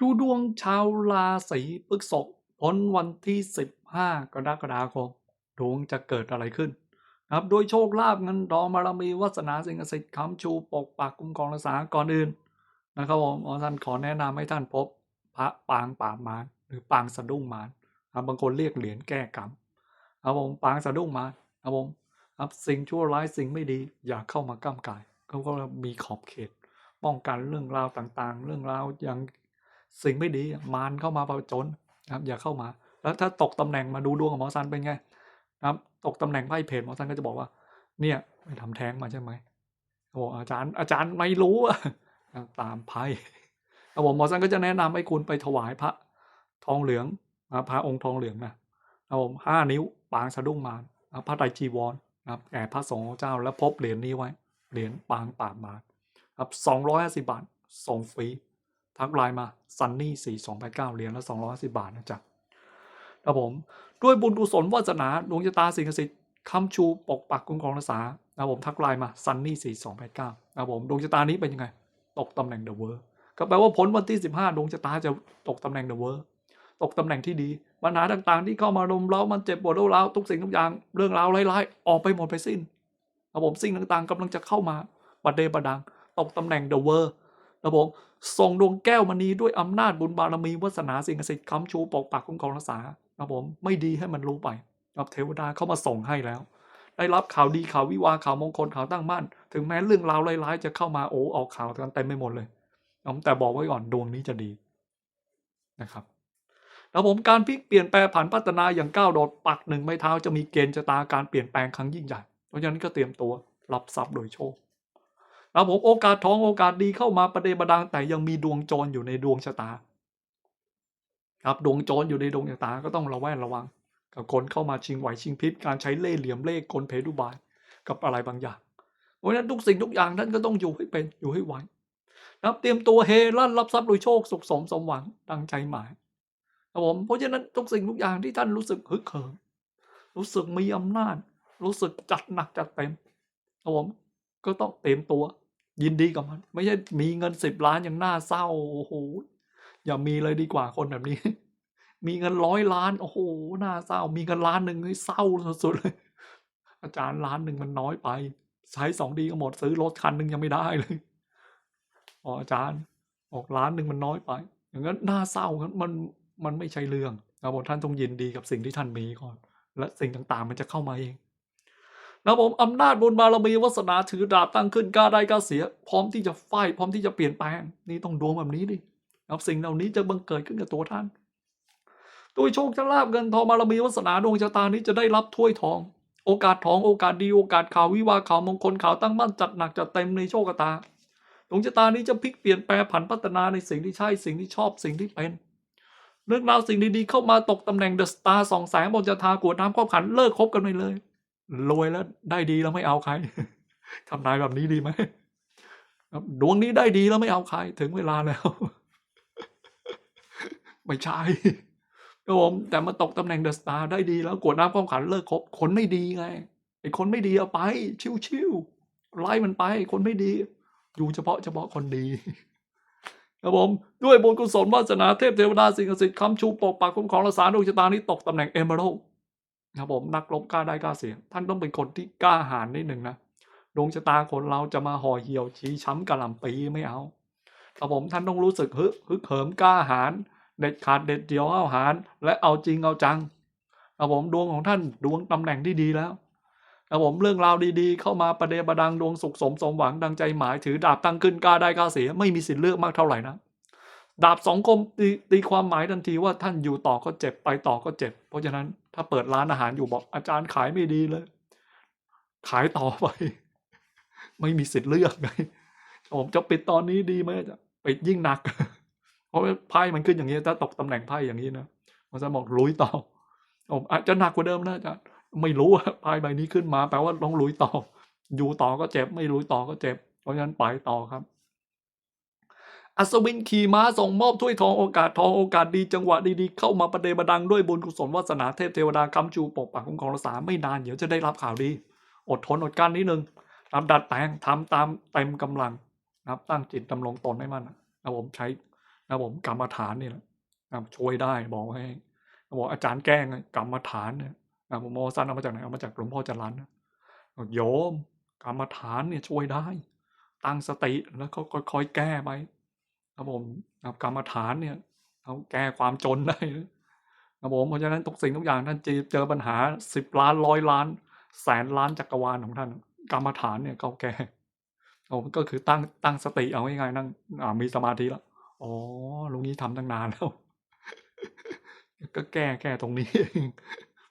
ดูดวงชาวราศีพฤษภพ้นวันที่ 15 กรกฎาคมดวงจะเกิดอะไรขึ้นนะครับโดยโชคลาภเงินทองบารมีวาสนาสิ่งศักดิ์สิทธิ์ค้ำชูปกปักคุ้มครองรักษาก่อนอื่นนะครับผมท่านขอแนะนำให้ท่านพบพระปางป่ามารหรือปางสะดุ้งมารครับบางคนเรียกเหรียญแก้กรรมครับผมปางสะดุ้งมารครับผมครับสิ่งชั่วร้ายสิ่งไม่ดีอย่าเข้ามาก้ำกายเขาก็มีขอบเขต ป้องกันเรื่องราวต่างๆ เรื่องราวอย่าง สิ่งไม่ดีมารเข้ามาประจนนะครับอย่าเข้ามา แล้วถ้าตกตำแหน่งมาดูดวงของหมอซันเป็นไงนะครับตกตำแหน่งไพ่เพจหมอซันก็จะบอกว่า เนี่ยไปทำแท้งมาใช่ไหมโอ้อาจารย์อาจารย์ไม่รู้อะตามไพ่ครับผมหมอซันก็จะแนะนำให้คุณไปถวายพระทองเหลืองนะพระองค์ทองเหลืองนะครับผมห้านิ้วปางสะดุ้งมารนะพระไตรจีวรนะครับแก่พระสงฆ์เจ้าแล้วพบเหรียญนี้ไว้เหรียญปางป่ามารครับสองร้อยห้าสิบบาทส่งฟรี ทักไลน์มาซันนี่สี่สองแปดเก้าเหรียญละสองร้อยสิบาทนะจ๊ะครับผมด้วยบุญกุศลวาสนาดวงชะตาสิ่งศักดิ์สิทธิ์คำชูปกปักคุ้มครองรักษานะครับผมทักไลน์มาซันนี่สี่สองแปดเก้านะครับผมดวงชะตานี้เป็นยังไง ตกตำแหน่งเดอะเวอร์ก็แปลว่าผลวันที่สิบห้าดวงชะตาจะตกตำแหน่งเดอะเวอร์ตกตำแหน่งที่ดีปัญหาต่างๆ ที่เข้ามารุมเร้ามันเจ็บปวดร้าวร้าทุกสิ่งทุกอย่างเรื่องราวร้ายๆออกไปหมดไปสิ้นครับผมสิ่งต่างๆกำลังจะเข้ามาบัดเดบัดดัง ตกตำแหน่งเดอะเวอร์ นะผมส่งดวงแก้วมณีด้วยอำนาจบุญบารมีวาสนาสิ่งศักดิ์สิทธิ์ค้ำชูปกปักคุ้มครองรักษานะผมไม่ดีให้มันรู้ไปครับเทวดาเข้ามาส่งให้แล้ว ได้รับข่าวดีข่าววิวาข่าวมงคลข่าวตั้งมั่น ถึงแม้เรื่องราวร้ายๆจะเข้ามาโอ้ออกข่าวกันเต็มไปหมดเลยแต่บอกไว้ก่อนดวงนี้จะดีนะครับแล้วผมการพลิกเปลี่ยนแปลผันพัฒนาอย่างก้าวโดดปักหนึ่งไม้เท้าจะมีเกณฑ์ชะตาการเปลี่ยนแปลงครั้งยิ่งใหญ่เพราะฉะนั้นก็เตรียมตัวรับทรัพย์โดยโชค ครับผมโอกาสทองโอกาสดีเข้ามาประเดประดังแต่ยังมีดวงจรอยู่ในดวงชะตา ครับดวงจรอยู่ในดวงชะตาก็ต้องระแวดระวัง กับคนเข้ามาชิงไหวชิงพริบการใช้เล่ห์เหลี่ยมเล่ห์กลเพดุบายกับอะไรบางอย่างเพราะฉะนั้นทุกสิ่งทุกอย่างท่านก็ต้องอยู่ให้เป็นอยู่ให้ไหวนะครับเตรียมตัวเฮลั่นรับทรัพย์โดยโชคสุขสมสมหวังดังใจหมายครับผมเพราะฉะนั้นทุกสิ่งทุกอย่างที่ท่านรู้สึกฮึกเหิมรู้สึกมีอำนาจ รู้สึกจัดหนักจัดเต็มครับผม ก็ต้องเตรียมตัว ยินดีกับมัน ไม่ใช่มีเงินสิบล้านอย่างน่าเศร้าโอ้โหอย่ามีเลยดีกว่าคนแบบนี้ มีเงินร้อยล้านโอ้โหน่าเศร้า มีเงินล้านหนึ่งเศร้าสุดๆเลย อาจารย์ล้านหนึ่งมันน้อยไป ใช้สองดีก็หมดซื้อรถคันหนึ่งยังไม่ได้เลยอ๋ออาจารย์ออกล้านหนึ่งมันน้อยไป อย่างนั้นน่าเศร้าครับมันมันไม่ใช่เรื่องนะผมท่านต้องยินดีกับสิ่งที่ท่านมีก่อน และสิ่งต่างๆ มันจะเข้ามาเอง นะผมอำนาจบุญบารมีวาสนาถือดาบตั้งขึ้นกล้าได้กล้าเสีย พร้อมที่จะไฟพร้อมที่จะเปลี่ยนแปลงนี่ต้องดวงแบบนี้ดิครับสิ่งเหล่านี้จะบังเกิดขึ้นกับตัวท่านโดยโชคจะลาบเงินทองบารมีวาสนาดวงชะตานี้จะได้รับถ้วยทอง โอกาสทองโอกาสดีโอกาสข่าววิวาข่าวมงคลข่าวตั้งมั่นจัดหนักจัดเต็มในโชคชะตาดวงชะตานี้จะพลิกเปลี่ยนแปลผันพัฒนาในสิ่งที่ใช่สิ่งที่ชอบสิ่งที่เป็นเรื่องราวสิ่งดีๆเข้ามาตกตำแหน่งเดอะสตาร์สองแสงบนจะทากวดน้ำครอบขันเลิกคบกันไปเลย รวยแล้วได้ดีแล้วไม่เอาใครทำนายแบบนี้ดีไหมดวงนี้ได้ดีแล้วไม่เอาใคร ถึงเวลาแล้ว ไม่ใช่ครับผมแต่มาตกตำแหน่งเดอะสตาร์ได้ดีแล้วกวดน้ำครอบขันเลิกคบคนไม่ดีไงไอ้คนไม่ดีเอาไป ชิวๆไล่มันไป คนไม่ดี อยู่เฉพาะเฉพาะคนดีครับผมด้วยบุญกุศลวาสนาเทพเทวดาสิ่งศักดิ์สิทธิ์คำชูปกปักคุ้มครองรักษาดวงชะตานี้ตกตำแหน่งเอเมอรัล ครับผมนักรบกล้าได้กล้าเสียท่านต้องเป็นคนที่กล้าหาญนิดหนึ่งนะดวงชะตาคนเราจะมาห่อเหี่ยวชี้ช้ำกระลำปีไม่เอาครับผมท่านต้องรู้สึกฮึฮึกเหิมกล้าหาญเด็ดขาดเด็ดเดี่ยวเอาหารและเอาจริงเอาจังครับผมดวงของท่านดวงตำแหน่งที่ดีแล้วครับผมเรื่องราวดีๆ เข้ามาประเดประดังดวงสุขสมสมหวังดังใจหมายถือดาบตั้งขึ้นกล้าได้กล้าเสียไม่มีสิทธิ์เลือกมากเท่าไหร่นะ ดาบสองคมตีตีความหมายทันทีว่าท่านอยู่ต่อก็เจ็บไปต่อก็เจ็บ เพราะฉะนั้นถ้าเปิดร้านอาหารอยู่บอกอาจารย์ขายไม่ดีเลย ขายต่อไป ไม่มีสิทธิ์เลือกไงผมจะปิดตอนนี้ดีไหมจะปิดยิ่งหนัก เพราะไพ่มันขึ้นอย่างนี้ถ้าตกตำแหน่งไพ่อย่างนี้นะมันจะบอกลุยต่อผมอาจจะหนักกว่าเดิมนะอาจารย์ไม่รู้ไพ่ใบนี้ขึ้นมาแปลว่าต้องลุยต่อ อยู่ต่อก็เจ็บ ไม่ลุยต่อก็เจ็บ เพราะฉะนั้นไปต่อครับ อัศวินขี่ม้าส่งมอบถ้วยทองโอกาสทองโอกาสดีจังหวะดีๆ เข้ามาประเดประดังด้วยบุญกุศลวาสนาเทพเทวดาคำชูปกปักคุ้มครองรักษาไม่นานเดี๋ยวจะได้รับข่าวดี อดทนอดกั้นนิดนึงทำดัดแปลงทำตามเต็มกำลังนะครับตั้งจิตดำรงตนให้มันนะผมใช้นะผมกรรมฐานนี่แหละนะช่วยได้บอกให้บอกอาจารย์แกล้งกรรมฐานเนี่ยนะผมโมซันเอามาจากไหนเอามาจากหลวงพ่อจรันนะบอกโยมกรรมฐานเนี่ยช่วยได้ ตั้งสติแล้วก็ค่อยๆแก้ไป ครับผมกรรมฐานเนี่ยเอาแก้ความจนได้ครับผมเพราะฉะนั้นทุกสิ่งทุกอย่างท่านเจอเจอปัญหาสิบล้านร้อยล้าน แสนล้านจักรวาลของท่านกรรมฐานเนี่ยเขาแก้โอ้ก็คือตั้งตั้งสติเอาง่ายๆนั่งมีสมาธิแล้วอ๋อลุงนี้ทำตั้งนานแล้ว ก็แก้แก้ตรงนี้เอง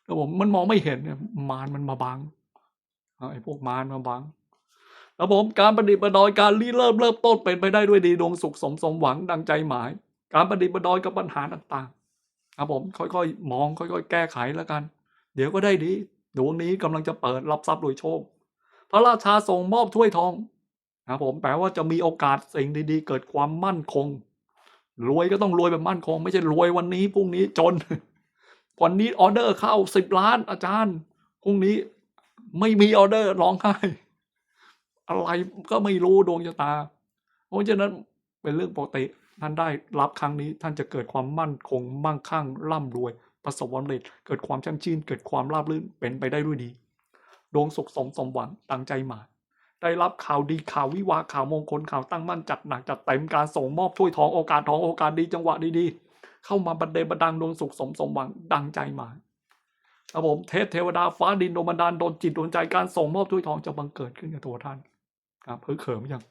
แล้วผมมันมองไม่เห็นเนี่ยมารมันมาบังไอ้พวกมารมาบัง แล้วผมการประดิษฐ์ประดอยการรีเริ่มเริ่มต้นเป็นไปได้ด้วยดีดวงสุขสมสมหวังดังใจหมาย การประดิษฐ์ประดอยกับปัญหาต่างๆครับผมค่อยๆ มองค่อยๆ แก้ไขแล้วกัน เดี๋ยวก็ได้ดีดวงนี้กำลังจะเปิดรับทรัพย์โดยโชค พระราชาส่งมอบถ้วยทองนะครับผมแปลว่าจะมีโอกาสสิ่งดีๆ เกิดความมั่นคง รวยก็ต้องรวยแบบมั่นคง ไม่ใช่รวยวันนี้พรุ่งนี้จนวันนี้ออเดอร์เข้าสิบล้านอาจารย์พรุ่งนี้ไม่มีออเดอร์ร้องไห้ อะไรก็ไม่รู้ดวงชะตา เพราะฉะนั้นเป็นเรื่องปกติท่านได้รับครั้งนี้ท่านจะเกิดความมั่นคงมั่งคั่งร่ำรวย ประสบความสำเร็จเกิดความช่ำชื่น เกิดความราบรื่นเป็นไปได้ด้วยดี ดวงสุขสมสมหวังตั้งใจหมายได้รับข่าวดีข่าววิวาข่าวมงคลข่าวตั้งมั่นจัดหนักจัดเต็มการส่งมอบถ้วยทองโอกาสทองโอกาสดีจังหวะดีๆ เข้ามาบันเดบันดังดวงสุขสมสมหวังดังใจหมายครับผมเทพเทวดาฟ้าดินโดนบันดาลโดนจิตโดนใจการส่งมอบถ้วยทองจะบังเกิดขึ้นกับตัวท่าน ครับเพิ่งเขิมยัง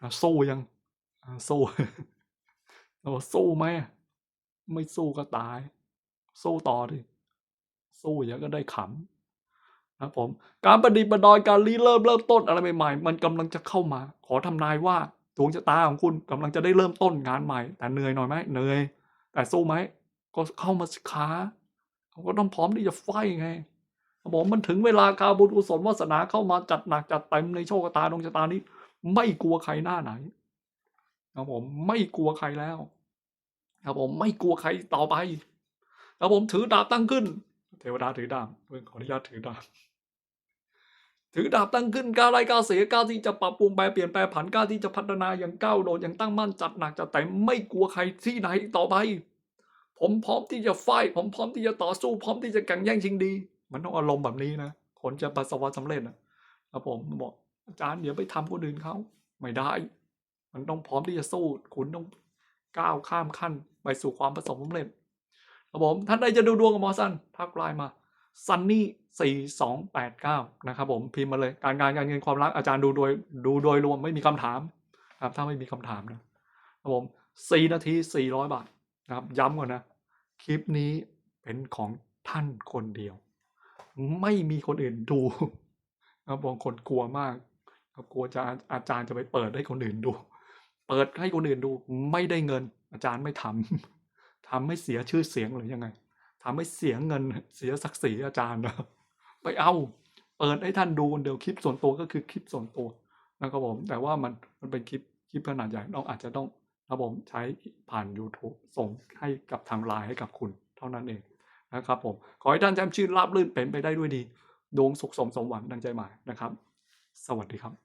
อะสู้ยังสู้เราบอกสู้ไหมไม่สู้ก็ตาย สู้ต่อดิสู้อย่างก็ได้ขำนะครับผมการประดิษฐ์ประดอยการรีเริ่มเริ่มต้นอะไรใหม่ๆมันกำลังจะเข้ามา ขอทำนายว่าดวงชะตาของคุณกำลังจะได้เริ่มต้นงานใหม่ แต่เหนื่อยหน่อยไหมเหนื่อยแต่สู้ไหมก็เข้ามาสิค้าเขาก็ต้องพร้อมที่จะไฟไง ผมมันถึงเวลาคาบุญกุศลวาสนาเข้ามาจัดหนักจัดเต็มในโชคชะตาดวงชะตานี้ ไม่กลัวใครหน้าไหนครับผมไม่กลัวใครแล้วครับผมไม่กลัวใครต่อไปครับผมถือดาบตั้งขึ้น เทวดาถือดาบเพื่อขออนุญาตถือดาบถือดาบตั้งขึ้นก้าไล่กล้าเสียกล้าที่จะปรับปรุงแปลเปลี่ยนแปลผันกล้าที่จะพัฒนาอย่างก้าวโดดอย่างตั้งมั่นจัดหนักจัดเต็มไม่กลัวใครที่ไหนต่อไป ผมพร้อมที่จะไฟผมพร้อมที่จะต่อสู้ พร้อมที่จะแข่งแย่งชิงดี มันต้องอารมณ์แบบนี้นะคนจะประสบความสำเร็จนะครับผมบอกอาจารย์เดี๋ยวไปทำคนอื่นเขาไม่ได้ มันต้องพร้อมที่จะสู้คุณต้องก้าวข้ามขั้นไปสู่ความประสบความสำเร็จครับผมท่านใดจะดูดวงกับหมอสันทักไลน์มาซันนี่สี่สองแปดเก้านะครับผมพิมพ์มาเลยการงานการเงินความรักอาจารย์ดูโดยดูโดยรวมไม่มีคำถามครับถ้าไม่มีคำถามนะครับผมสี่นาทีสี่ร้อยบาทนะครับ ย้ำก่อนนะ คลิปนี้เป็นของท่านคนเดียว ไม่มีคนอื่นดูครับบางคนกลัวมาก ครับกลัวจะอาจารย์จะไปเปิดให้คนอื่นดู เปิดให้คนอื่นดูไม่ได้เงิน อาจารย์ไม่ทำทำให้เสียชื่อเสียงหรือยังไงทำให้เสียเงินเสียศักดิ์ศรีอาจารย์นะไปเอาเปิดให้ท่านดูคนเดียวคลิปส่วนตัวก็คือคลิปส่วนตัวนะครับผมแต่ว่ามันมันเป็นคลิปคลิปขนาดใหญ่เราอาจจะต้องครับผมใช้ผ่าน YouTube ส่งให้กับทางไลน์ให้กับคุณ เท่านั้นเอง นะครับผมขอให้ท่านแจ่มชื่นราบรื่นเป็นไปได้ด้วยดีดวงสุขสมสมหวังดังใจหมายนะครับ สวัสดีครับ